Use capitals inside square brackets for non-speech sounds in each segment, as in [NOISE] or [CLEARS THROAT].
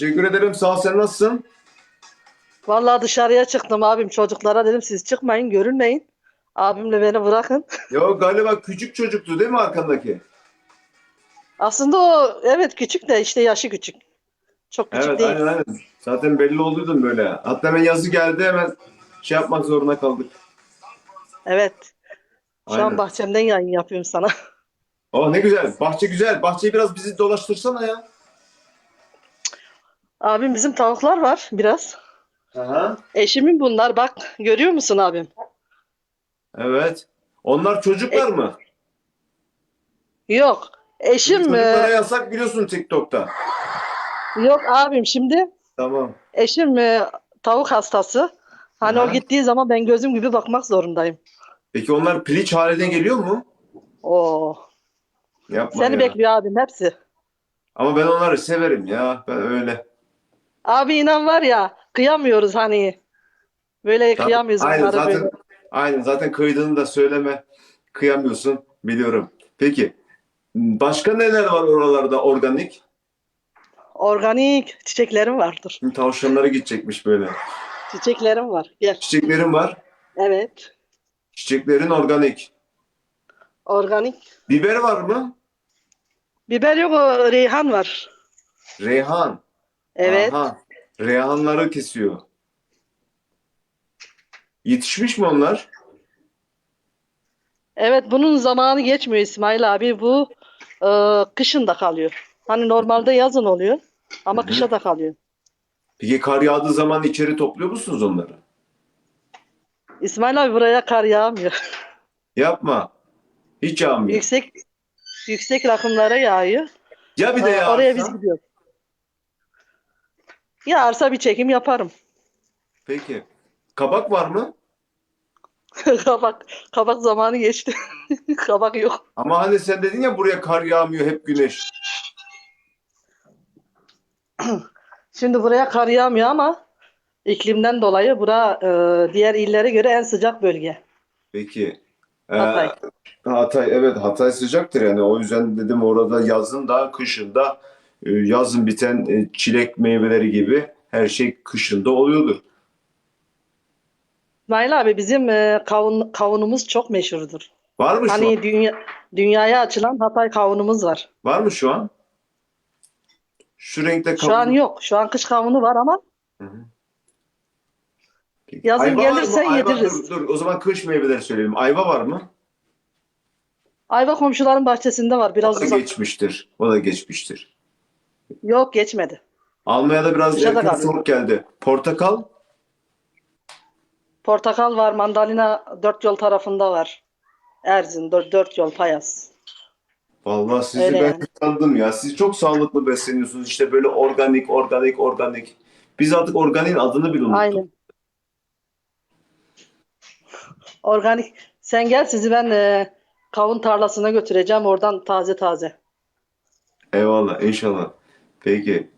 Teşekkür ederim. Sağ ol. Sen nasılsın? Vallahi dışarıya çıktım abim çocuklara dedim siz çıkmayın görünmeyin. Abimle beni bırakın. [LAUGHS] Yo galiba küçük çocuktu değil mi arkandaki? Aslında o evet küçük de işte yaşı küçük. Çok küçük Evet değil. aynen aynen. Zaten belli olduydun böyle. Hatta hemen yazı geldi hemen şey yapmak zorunda kaldık. Evet. Şu Aynen. an bahçemden yayın yapıyorum sana. [LAUGHS] Oh ne güzel. Bahçe güzel. Bahçeyi biraz bizi dolaştırsana ya. Abim bizim tavuklar var biraz. Aha. Eşimin bunlar bak görüyor musun abim? Evet. Onlar çocuklar mı? Yok. Eşim Çocuklara e, yasak biliyorsun TikTok'ta. yok abim şimdi Tamam. eşim e, tavuk hastası. Hani Aha. o gittiği zaman ben gözüm gibi bakmak zorundayım. Peki onlar piliç haline geliyor mu? Oo. Yapma Seni ya. bekliyor abim hepsi. Ama ben onları severim ya. Ben öyle. Abi inan var ya kıyamıyoruz hani. Böyle kıyamıyoruz Aynen onlara zaten böyle. aynen zaten kıydığını da söyleme. Kıyamıyorsun biliyorum. Peki başka neler var oralarda organik? Organik çiçeklerim vardır. Tavşanlara gidecekmiş böyle. Çiçeklerim var. Gel. Çiçeklerin var. Evet. Çiçeklerin organik. Organik. Biber var mı? Biber yok o reyhan var. Reyhan. Evet. Aha. Reyhanları kesiyor. Yetişmiş mi onlar? Evet bunun zamanı geçmiyor İsmail abi. Bu e, kışın da kalıyor. Hani normalde yazın oluyor. Ama Hı hı. kışa da kalıyor. Peki kar yağdığı zaman içeri topluyor musunuz onları? İsmail abi buraya kar yağmıyor. [LAUGHS] Yapma. Hiç yağmıyor. yüksek yüksek rakımlara yağıyor. Ya bir de Ee, yağarsa? oraya biz gidiyoruz. Yağarsa bir çekim yaparım. Peki. Kabak var mı? [LAUGHS] kabak kabak zamanı geçti. [LAUGHS] kabak yok. Ama hani sen dedin ya buraya kar yağmıyor hep güneş. [CLEARS THROAT] Şimdi buraya kar yağmıyor ama iklimden dolayı bura e, diğer illere göre en sıcak bölge. Peki. Ee, Hatay. Hatay evet Hatay sıcaktır yani o yüzden dedim orada yazın da kışın da yazın biten e, çilek meyveleri gibi her şey kışında oluyordur. İsmail abi bizim e, kavun, kavunumuz çok meşhurdur. Var mı şu Hani an? dünya, dünyaya açılan Hatay kavunumuz var. Var mı şu an? Şu renkte Şu an kavun- yok. Şu an kış kavunu var ama Hı hı. Peki. Yazın Ayva gelirse Ayva, yediririz. Dur, dur, o zaman kış meyveleri söyleyelim. Ayva var mı? ayva komşuların bahçesinde var. Biraz O da uzak. geçmiştir. O da geçmiştir. Yok geçmedi. Almanya'da biraz Dışarıda erken kaldı. soğuk geldi. Portakal Portakal var. Mandalina dört yol tarafında var. Erzin dört, dört yol Payas. Vallahi sizi Öyle ben yani. sandım ya. Siz çok sağlıklı besleniyorsunuz. İşte böyle organik, organik, organik. Biz artık organiğin adını bile unuttuk. Aynen. Organik. Sen gel sizi ben e, kavun tarlasına götüreceğim. Oradan taze taze. Eyvallah, inşallah. Peki.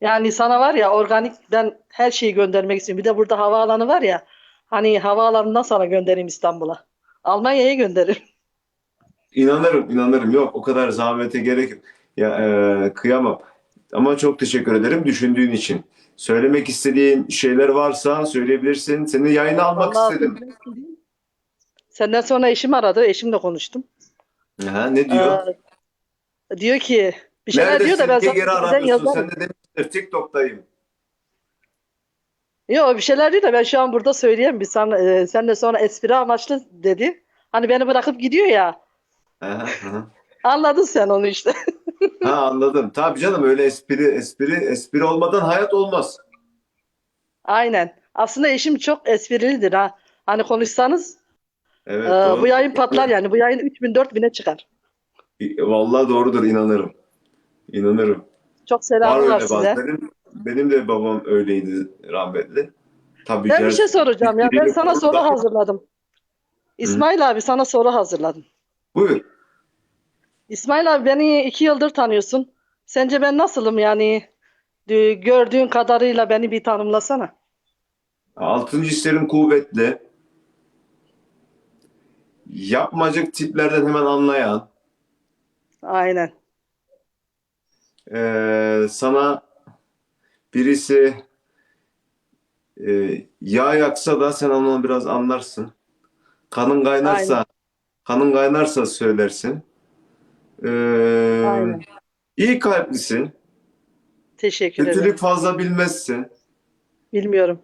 Yani sana var ya organikten her şeyi göndermek istiyorum. Bir de burada havaalanı var ya. Hani havaalanından sana göndereyim İstanbul'a. Almanya'ya gönderirim. İnanırım, inanırım. Yok, o kadar zahmete gerek yok. Ya e, kıyamam. Ama çok teşekkür ederim düşündüğün için. Söylemek istediğin şeyler varsa söyleyebilirsin. Seni yayına almak Vallahi istedim. Senden sonra eşim aradı. Eşimle konuştum. Ha, ne diyor? Ee, diyor ki bir şeyler Neredesin? diyor da ben geri sizden aramıyorsun? yazarım. Sen de demiştir TikTok'tayım. Yok bir şeyler diyor da ben şu an burada söyleyeyim. Bir sana, e, sen de sonra espri amaçlı dedi. Hani beni bırakıp gidiyor ya. Anladın sen onu işte. Ha anladım. Tabii canım öyle espri espri espri olmadan hayat olmaz. Aynen. Aslında eşim çok esprilidir ha. Hani konuşsanız Evet e, doğru. bu yayın patlar yani. Bu yayın 3000 4000'e çıkar. Vallahi doğrudur inanırım. İnanırım. Çok selamlar size. Benim, benim de babam öyleydi rahmetli. Tabii Ben bir şey soracağım ya. Ben sana soru burada- hazırladım. İsmail abi sana soru hazırladım. Buyur. İsmail abi beni iki yıldır tanıyorsun. Sence ben nasılım yani? Dü- Gördüğün kadarıyla beni bir tanımlasana. Altıncı hislerim kuvvetli. Yapmacık tiplerden hemen anlayan. Aynen. Ee, sana birisi e, yağ yaksa da sen onu biraz anlarsın. Kanın kaynarsa Aynen. kanın kaynarsa söylersin. Ee, Aynen. iyi kalplisin. Teşekkür ederim. Kötülük fazla bilmezsin. Bilmiyorum.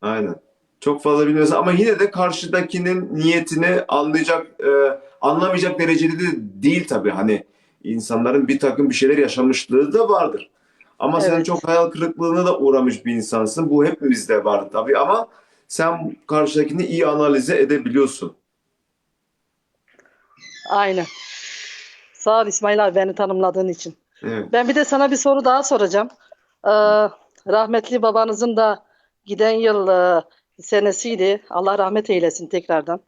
Aynen. Çok fazla bilmezsin ama yine de karşıdakinin niyetini anlayacak, e, anlamayacak derecede de değil tabii. Hani insanların bir takım bir şeyler yaşamışlığı da vardır. Ama sen Evet. çok hayal kırıklığına da uğramış bir insansın. Bu hepimizde var tabii ama sen karşıdakini iyi analize edebiliyorsun. Aynen. Sağ ol İsmail abi beni tanımladığın için. Evet. Ben bir de sana bir soru daha soracağım. Ee, rahmetli babanızın da giden yıl e, senesiydi. Allah rahmet eylesin tekrardan.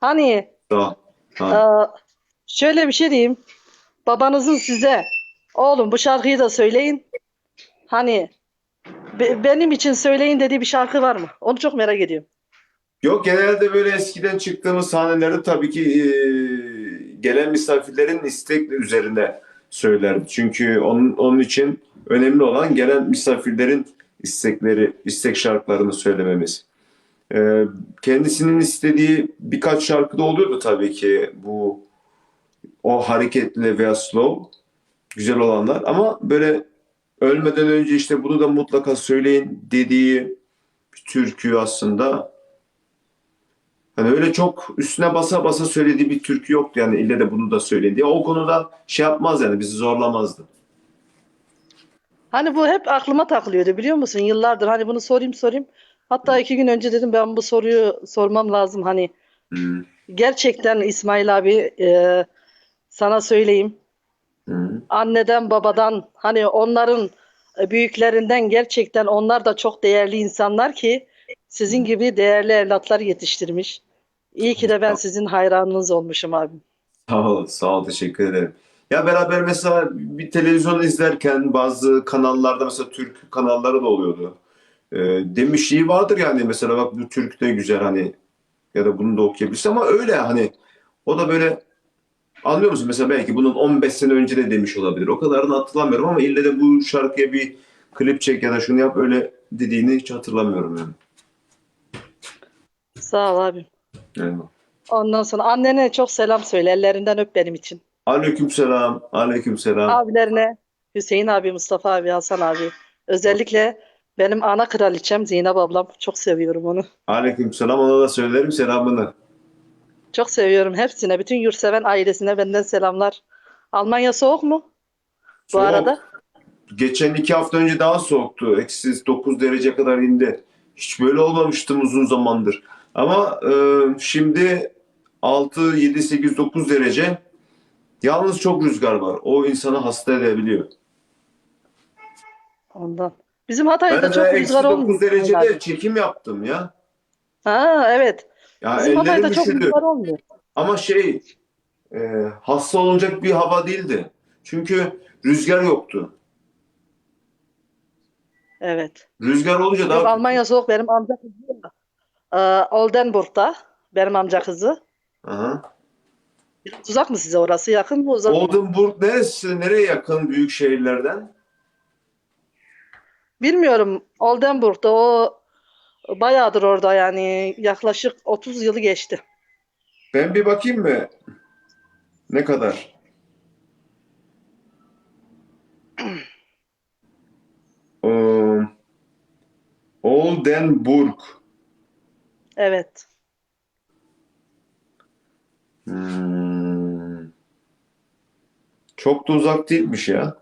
Hani Sağ ol. e, Ha. şöyle bir şey diyeyim. Babanızın size oğlum bu şarkıyı da söyleyin. Hani be- benim için söyleyin dediği bir şarkı var mı? Onu çok merak ediyorum. Yok genelde böyle eskiden çıktığımız sahnelerde tabii ki e, gelen misafirlerin istek üzerine söylerdi. Çünkü onun, onun için önemli olan gelen misafirlerin istekleri, istek şarkılarını söylememiz. E, kendisinin istediği birkaç şarkı da oluyordu tabii ki bu o hareketli veya slow güzel olanlar ama böyle ölmeden önce işte bunu da mutlaka söyleyin dediği bir türkü aslında Hani öyle çok üstüne basa basa söylediği bir türkü yoktu yani ille de bunu da söyleyin. O konuda şey yapmaz yani bizi zorlamazdı. Hani bu hep aklıma takılıyordu biliyor musun? Yıllardır hani bunu sorayım sorayım. Hatta iki gün önce dedim ben bu soruyu sormam lazım. Hani Hı, gerçekten İsmail abi e, sana söyleyeyim. hı. Anneden babadan hani onların e, büyüklerinden gerçekten onlar da çok değerli insanlar ki sizin gibi değerli evlatlar yetiştirmiş. İyi ki de ben sizin hayranınız olmuşum abi. Sağ ol, sağ ol, teşekkür ederim. Ya beraber mesela bir televizyon izlerken bazı kanallarda mesela Türk kanalları da oluyordu. Ee, demişliği vardır yani mesela bak bu Türk de güzel hani ya da bunu da okuyabilirsin ama öyle hani o da böyle anlıyor musun? Mesela belki bunun 15 sene önce de demiş olabilir. O kadarını hatırlamıyorum ama ille de bu şarkıya bir klip çek ya da şunu yap öyle dediğini hiç hatırlamıyorum yani. Sağ ol abi. yani. Ondan sonra annene çok selam söyle. Ellerinden öp benim için. Aleykümselam, aleykümselam. Abilerine Hüseyin abi, Mustafa abi, Hasan abi. Özellikle benim ana kraliçem Zeynep ablam. Çok seviyorum onu. Aleykümselam ona da söylerim selamını. Çok seviyorum hepsine. Bütün yurtseven ailesine benden selamlar. Almanya soğuk mu bu Soğuk. arada? Geçen iki hafta önce daha soğuktu. Eksi 9 derece kadar indi. Hiç böyle olmamıştım uzun zamandır. Ama e, şimdi 6, 7, 8, 9 derece. Yalnız çok rüzgar var. O insanı hasta edebiliyor. Ondan. Bizim Hatay'da Ben çok rüzgar 9 olmuyor. derecede çekim yaptım ya. Ha evet. Ya Bizim Hatay'da çok rüzgar olmuyor. Ama şey e, hasta olacak bir hava değildi. Çünkü rüzgar yoktu. Evet. Rüzgar olunca Yok, daha Almanya soğuk. Benim amca kızı e, Oldenburg'da. Benim amca kızı. Aha. Uzak mı size orası? Yakın mı uzak mı? Oldenburg neresi? Nereye yakın büyük şehirlerden? Bilmiyorum. Oldenburg'da o bayağıdır orada yani yaklaşık 30 yılı geçti. Ben bir bakayım mı? Ne kadar? [CLEARS THROAT] Um, Oldenburg. Evet. Hmm. Çok da uzak değilmiş ya.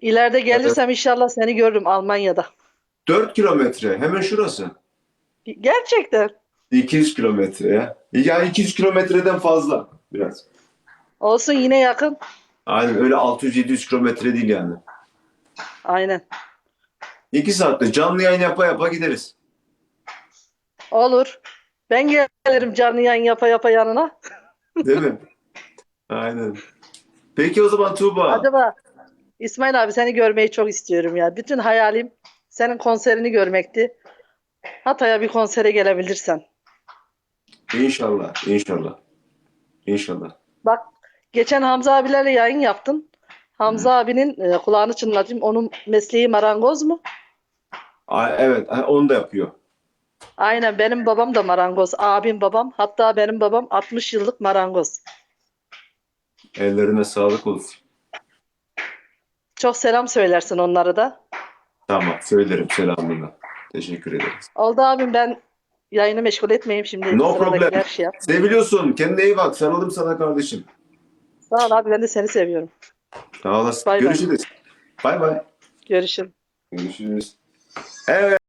İleride gelirsem inşallah seni görürüm Almanya'da. 4 kilometre. Hemen şurası. Gerçekten. 200 kilometre ya. Ya 200 kilometreden fazla biraz. Olsun yine yakın. Aynen öyle 600-700 kilometre değil yani. Aynen. 2 saatte canlı yayın yapa yapa gideriz. Olur. Ben gelirim canlı yayın yapa yapa yanına. Değil mi? Aynen. Peki o zaman Tuğba. Acaba İsmail abi seni görmeyi çok istiyorum ya. Bütün hayalim senin konserini görmekti. Hatay'a bir konsere gelebilirsen. İnşallah, inşallah. İnşallah. Bak geçen Hamza abilerle yayın yaptın. Hamza abinin e, kulağını çınlatayım. Onun mesleği marangoz mu? A- Evet, onu da yapıyor. Aynen benim babam da marangoz. Abim babam. Hatta benim babam 60 yıllık marangoz. Ellerine sağlık olsun. Çok selam söylersin onlara da. Tamam, söylerim selamını. Teşekkür ederiz. Oldu abim ben yayını meşgul etmeyeyim şimdi. No problem. şey yap. Seviliyorsun. Kendine iyi bak. Sarıldım sana kardeşim. Sağ ol abi ben de seni seviyorum. Sağ olasın. Bay. Görüşürüz. Bay bay. Görüşürüz. Görüşürüz. Evet.